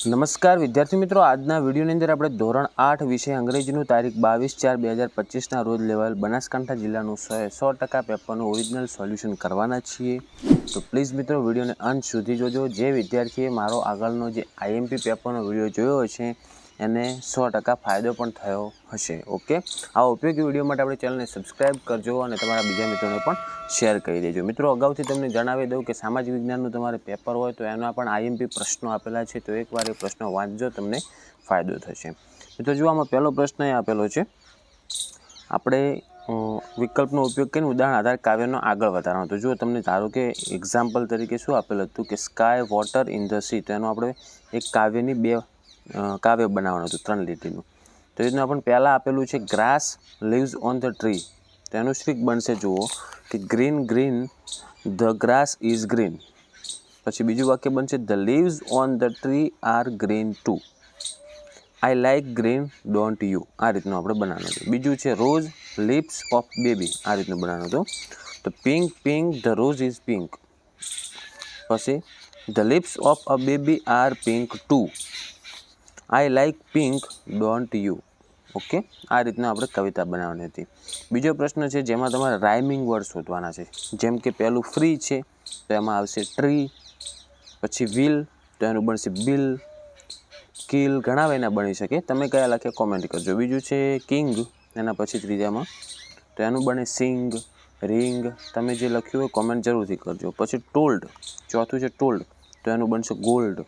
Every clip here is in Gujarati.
નમસ્કાર, વિદ્યાર્થી મિત્રો. આજના વિડીયોની અંદર આપણે ધોરણ આઠ વિષય અંગ્રેજીનું તારીખ બાવીસ ચાર બે હજાર પચીસના રોજ લેવાયેલ બનાસકાંઠા જિલ્લાનું સો સો ટકા પેપરનું ઓરિજિનલ સોલ્યુશન કરવાના છીએ. તો પ્લીઝ મિત્રો, વિડીયોને અંત સુધી જોજો. જે વિદ્યાર્થીએ મારો આગળનો જે આઈએમપી પેપરનો વીડિયો જોયો છે એને સો ટકા ફાયદો પણ થયો હશે, ઓકે? આ ઉપયોગી વીડિયો માટે આપણે ચેનલને સબસ્ક્રાઇબ કરજો અને તમારા બીજા મિત્રોને પણ શેર કરી દેજો. મિત્રો, અગાઉથી તમને જણાવી દઉં કે સામાજિક વિજ્ઞાનનું તમારે પેપર હોય તો એના પણ આઈએમપી પ્રશ્નો આપેલા છે, તો એકવાર એ પ્રશ્નો વાંચજો, તમને ફાયદો થશે. મિત્રો, જો આમાં પહેલો પ્રશ્ન એ આપેલો છે, આપણે વિકલ્પનો ઉપયોગ કરીને ઉદાહરણ આધાર કાવ્યનો આગળ વધારવાનો. તો જો તમને ધારો કે એક્ઝામ્પલ તરીકે શું આપેલું હતું કે sky water in the sea તો એનો આપણે એક કાવ્યની બે કાવ્ય બનાવવાનું હતું, ત્રણ લીટીનું. તો રીતનું આપણને પહેલાં આપેલું છે grass leaves on the tree તો એનું શ્રીક બનશે જુઓ, કે green green the grass is green પછી બીજું વાક્ય બનશે the leaves on the tree are green too I like green don't you આ રીતનું આપણે બનાવવાનું હતું. બીજું છે રોઝ લિપ્સ ઓફ બેબી આ રીતનું બનાવવાનું હતું. તો pink pink the rose is pink પછી the lips of a baby are pink too I like pink, don't you. Okay? આ રીતના આપણે કવિતા બનાવવાની હતી. બીજો પ્રશ્ન છે, જેમાં તમારે રાઇમિંગ વર્ડ શોધવાના છે. જેમ કે પહેલું ફ્રી છે, તો એમાં આવશે ટ્રી, પછી વિલ, તો એનું બનશે બિલ. કિલ ઘણા વેના બની શકે. તમે કયા લખે કોમેન્ટ કરજો. બીજું છે, કિંગ, એના પછી ત્રીજામાં. તો એનું બને સિંગ, રિંગ. તમે જે લખ્યું હોય કોમેન્ટ જરૂરથી કરજો. પછી ટોલ્ડ, ચોથું છે ટોલ્ડ, તો એનું બનશે ગોલ્ડ.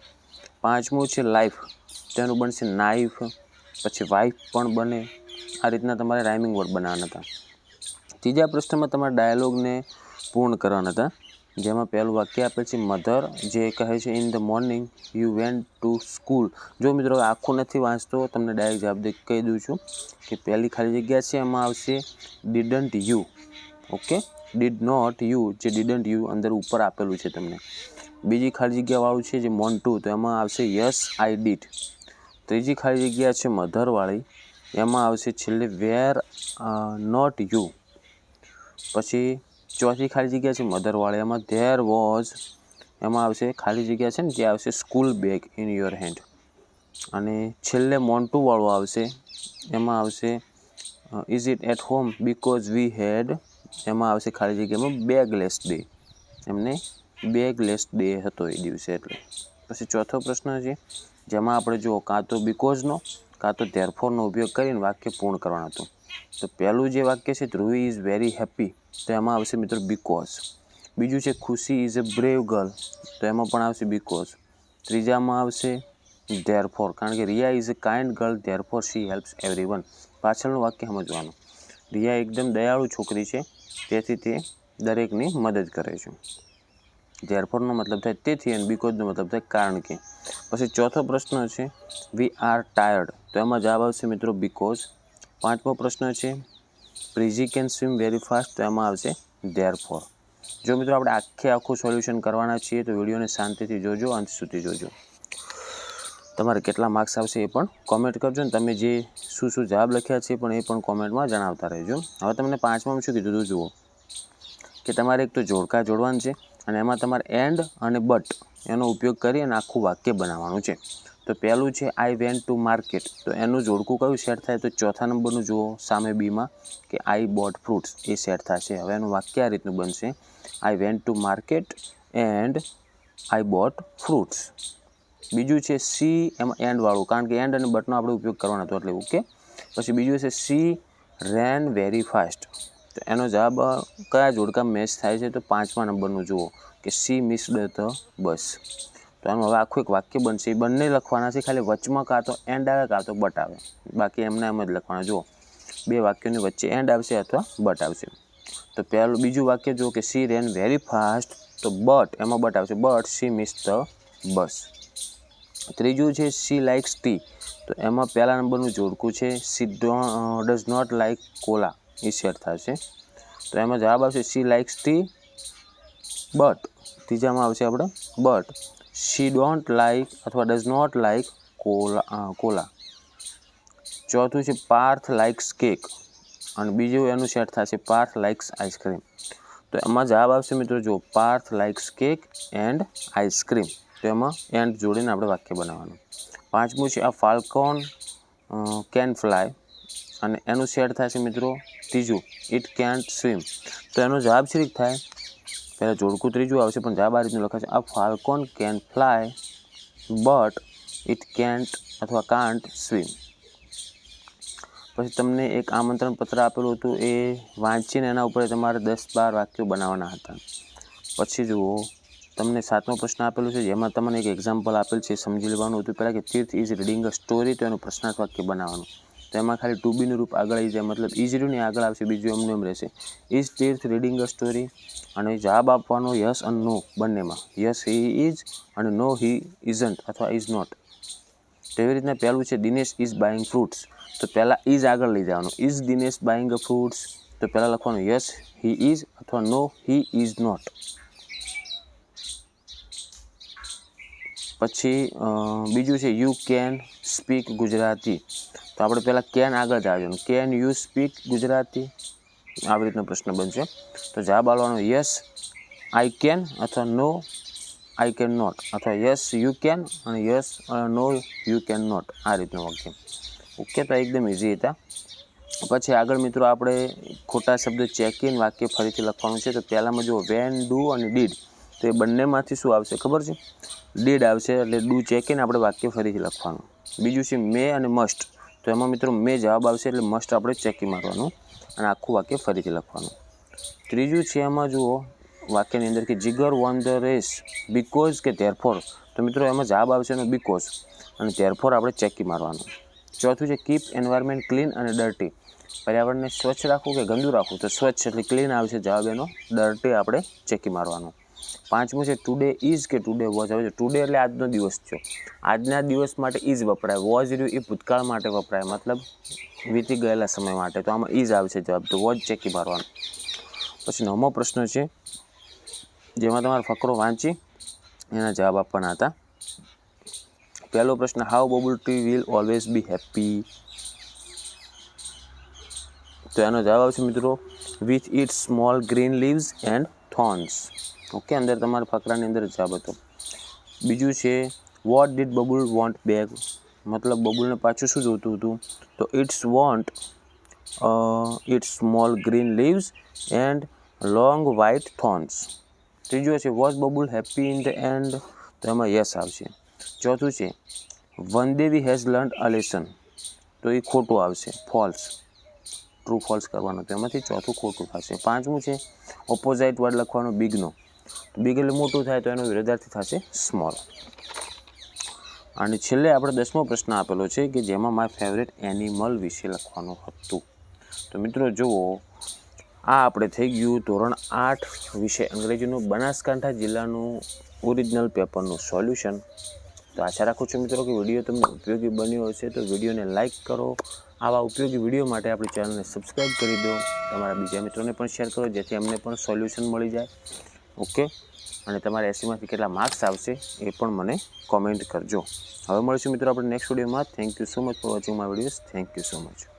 પાંચમું છે લાઈફ. તો એનું બનશે નાઈફ પછી વાઈફ પણ બને. આ રીતના તમારે રાઇમિંગ વર્ડ બનાવવાના હતા. ત્રીજા પ્રશ્નમાં તમારા ડાયલોગને પૂર્ણ કરવાના હતા. જેમાં પહેલું વાક્ય આપેલ છે મધર જે કહે છે in the morning you went to school જો મિત્રો આખું નથી વાંચતો, તમને ડાયરેક્ટ જવાબ કહી દઉં છું કે પહેલી ખાલી જગ્યા છે, એમાં આવશે didn't you okay did not you જે ડીડન્ટ યુ અંદર ઉપર આપેલું છે તમને. બીજી ખાલી જગ્યાવાળું છે, જે મોન ટુ તો એમાં આવશે યસ આઈ ડીડ ત્રીજી ખાલી જગ્યા છે મધરવાળી. એમાં આવશે છેલ્લે વેર નોટ યુ. પછી ચોથી ખાલી જગ્યા છે મધરવાળી. એમાં ધેર વોઝ. એમાં આવશે ખાલી જગ્યા છે ને જે આવશે school bag in your hand. અને છેલ્લે મોન્ટુવાળું આવશે. એમાં આવશે is it at home because we had. એમાં આવશે ખાલી જગ્યામાં બેગલેસ ડે. એમને બેગલેસ ડે હતો એ દિવસે એટલે. પછી ચોથો પ્રશ્ન છે જેમાં આપણે જુઓ, કાં તો બિકોઝનો કાં તો ધેરફોરનો ઉપયોગ કરીને વાક્ય પૂર્ણ કરવાનું હતું. તો પહેલું જે વાક્ય છે, ધ્રુવી ઇઝ વેરી હેપી તો એમાં આવશે મિત્રો બીકોઝ બીજું છે, ખુશી ઇઝ અ બ્રેવ ગર્લ તો એમાં પણ આવશે બીકોઝ ત્રીજામાં આવશે ધેરફોર કારણ કે Riya is a kind girl therefore she helps every પાછળનું વાક્ય સમજવાનું. રિયા એકદમ દયાળુ છોકરી છે, તેથી તે દરેકની મદદ કરે છે. ધેરફોરનો મતલબ થાય તેથી અને બીકોઝનો મતલબ થાય કારણ કે. પછી ચોથો પ્રશ્ન છે વી આર ટાયર્ડ તો એમાં જવાબ આવશે મિત્રો બીકોઝ પાંચમો પ્રશ્ન છે પ્રીઝી કેન સ્વિમ વેરી ફાસ્ટ તો એમાં આવશે ધેર ફોર જો મિત્રો આપણે આખે આખું સોલ્યુશન કરવાના છીએ તો વિડીયોને શાંતિથી જોજો, અંત સુધી જોજો. તમારે કેટલા માર્ક્સ આવશે એ પણ કોમેન્ટ કરજો ને તમે જે શું શું જવાબ લખ્યા છે પણ એ પણ કોમેન્ટમાં જણાવતા રહેજો. હવે તમને પાંચમામાં શું કીધું હતું જુઓ. કે તમારે એક તો જોડકા જોડવાનું છે અને એમાં તમારે એન્ડ અને બટ એનો ઉપયોગ કરી અને આખું વાક્ય બનાવવાનું છે. તો પહેલું છે આઈ વેન્ટ ટુ માર્કેટ તો એનું જોડકું કયું સેટ થાય? તો ચોથા નંબરનું જુઓ સામે બીમાં કે આઈ બોટ ફ્રૂટ્સ એ સેટ થશે. હવે એનું વાક્ય આ રીતનું બનશે. I went to market and I bought fruits બીજું છે સી એમાં એન્ડવાળું કારણ કે એન્ડ અને બટનો આપણે ઉપયોગ કરવાનો હતો એટલે ઓકે પછી બીજું છે સી રેન વેરી ફાસ્ટ તો એનો જવાબ કયા જોડકા મેચ થાય છે તો પાંચમા નંબરનું જુઓ કે સી મિસડ ધ બસ તો એનું હવે આખું એક વાક્ય બનશે. એ બંને લખવાના છે, ખાલી વચમાં કાં તો એન્ડ આવે કાં તો બટ આવે. બાકી એમને એમ જ લખવાના. જુઓ, બે વાક્યોની વચ્ચે એન્ડ આવશે અથવા બટ આવશે. તો પહેલું, બીજું વાક્ય જુઓ કે સી રેન વેરી ફાસ્ટ તો બટ એમાં બટ આવશે. But she miss the bus ત્રીજું છે, સી લાઇક્સ ટી તો એમાં પહેલા નંબરનું જોડકું છે. She does not like cola A set થશે. તો એમાં જવાબ આવશે સી લાઇક્સ ટી બટ ત્રીજામાં આવશે આપણે બટ શી ડોન્ટ લાઇક અથવા does not like cola cola. ચોથું છે પાર્થ લાઇક્સ કેક અને બીજું એનું સેટ થશે પાર્થ લાઇક્સ આઈસ્ક્રીમ તો એમાં જવાબ આવશે મિત્રો જો Parth likes cake and ice cream તો એમાં એન્ડ જોડીને આપણે વાક્ય બનાવવાનું. પાંચમું છે આ ફાલ્કોન કેન ફ્લાય અને એનું શેડ થાય છે મિત્રો ત્રીજું ઇટ કેન્ટ સ્વિમ તો એનો જવાબ શ્રીક થાય? પહેલાં જોડકું ત્રીજું આવશે, પણ જવાબ આ રીતનું લખાશે આ falcon can fly but it can't અથવા કાન્ટ સ્વિમ પછી તમને એક આમંત્રણ પત્ર આપેલું હતું, એ વાંચીને એના ઉપર તમારે દસ બાર વાક્યો બનાવવાના હતા. પછી જુઓ, તમને સાતમો પ્રશ્ન આપેલો છે, જેમાં તમને એક એક્ઝામ્પલ આપેલ છે સમજી લેવાનું હતું. પહેલાં કે Tirth is reading a story તો એનું પ્રશ્નાર્થ વાક્ય બનાવવાનું. તો એમાં ખાલી ટુ બીનું રૂપ આગળ આવી જાય. મતલબ ઇઝ રહ્યું આગળ આવશે બીજું એમનું એમ રહેશે. Is Tirth reading a story અને જવાબ આપવાનો યસ અને નો બંનેમાં. યસ હી ઇઝ અને નો હી ઇઝન્ટ અથવા ઇઝ નોટ તેવી રીતના પહેલું છે દિનેશ ઇઝ બાઇંગ ફ્રૂટ્સ તો પહેલાં ઇઝ આગળ લઈ જવાનું. Is Dinesh buying a fruits તો પહેલાં લખવાનું યસ હી ઇઝ અથવા નો હી ઇઝ નોટ પછી બીજું છે યુ કેન સ્પીક ગુજરાતી. તો આપણે પહેલાં કેન આગળ જવાનું કેન યુ સ્પીક ગુજરાતી? આવી રીતનો પ્રશ્ન બનશે. તો જવાબ આવવાનો યસ, આઈ કેન અથવા નો, આઈ કેન નોટ. અથવા યસ, યુ કેન અને yes no, you can not. આ રીતનું વાક્ય. ઓકે, તો એકદમ ઇઝી હતા. પછી આગળ મિત્રો આપણે ખોટા શબ્દ ચેક ઇન વાક્ય ફરીથી લખવાનું છે. તો પહેલાંમાં જુઓ વેન ડુ અને ડીડ તો એ બંનેમાંથી શું આવશે ખબર છે? ડીડ આવશે એટલે ડુ ચેક ઇન આપણે વાક્ય ફરીથી લખવાનું. બીજું છે મે અને મસ્ટ તો એમાં મિત્રો મે જવાબ આવશે એટલે મસ્ટ આપણે ચેકી મારવાનું અને આખું વાક્ય ફરીથી લખવાનું. ત્રીજું છે એમાં જુઓ, વાક્યની અંદર કે Jigar won the race because કે ધેરફોર તો મિત્રો એમાં જવાબ આવશે એનો બીકોઝ અને તેરફોર આપણે ચેકી મારવાનું. ચોથું છે કીપ એન્વાયરમેન્ટ ક્લીન અને ડર્ટી પર્યાવરણને સ્વચ્છ રાખવું કે ગંદુ રાખવું? તો સ્વચ્છ એટલે ક્લીન આવશે જવાબ એનો. ડર્ટી આપણે ચેકી મારવાનું. પાંચમું છે ટુડે ઇઝ કે ટુડે વોઝ આવે છે ટુડે એટલે આજનો દિવસ છે. આજના દિવસ માટે ઇઝ વપરાય. વોઝ રહ્યું એ ભૂતકાળ માટે વપરાય. મતલબ વીતી ગયેલા સમય માટે. તો આમાં ઇઝ આવશે જવાબ. તો વોઝ ચેકી મારવાનો. પછી નવમો પ્રશ્ન છે, જેમાં તમારે ફકરો વાંચી એના જવાબ આપવાના હતા. પહેલો પ્રશ્ન how Babul tree will always be happy તો એનો જવાબ આવશે મિત્રો with it small green leaves and thorns okay અંદર તમારા ફકરાની અંદર જવાબ હતો. બીજું છે what did Babul want beg મતલબ બબુલને પાછું શું જોતું હતું? તો it's want it's small green leaves and long white thorns ત્રીજું છે was Babul happy in the end તો એમાં યસ આવશે. ચોથું છે, વનદેવી હેઝ લર્ન અ લેસન તો એ ખોટું આવશે ફોલ્સ ટ્રુ ફોલ્સ કરવાનું તો એમાંથી ચોથું ખોટું થશે. પાંચમું છે ઓપોઝાઇટ વર્ડ લખવાનું બિગનો બિગ મોટું થાય તો એનો વિરોધાર્થી થશે સ્મોલ. અને છેલ્લે આપણે દસમો પ્રશ્ન આપેલો છે કે જેમાં મારા ફેવરેટ એનિમલ વિશે લખવાનું હતું. તો મિત્રો જુઓ, આ આપણે થઈ ગયું ધોરણ આઠ વિશે અંગ્રેજીનું બનાસકાંઠા જિલ્લાનું ઓરિજિનલ પેપરનું સોલ્યુશન. તો આશા રાખું છું મિત્રો કે વીડિયો તમને ઉપયોગી બન્યો હશે તો વિડીયોને લાઇક કરો. આવા ઉપયોગી વીડિયો માટે આપણી ચેનલને સબસ્ક્રાઈબ કરી દો. તમારા બીજા મિત્રોને પણ શેર કરો જેથી અમને પણ સોલ્યુશન મળી જાય. ઓકે? અને તમારા એસીમાંથી કેટલા માર્ક્સ આવશે એ પણ મને કોમેન્ટ કરજો. હવે મળીશું મિત્રો આપણે નેક્સ્ટ વિડીયોમાં thank you so much for watching my videos thank you so much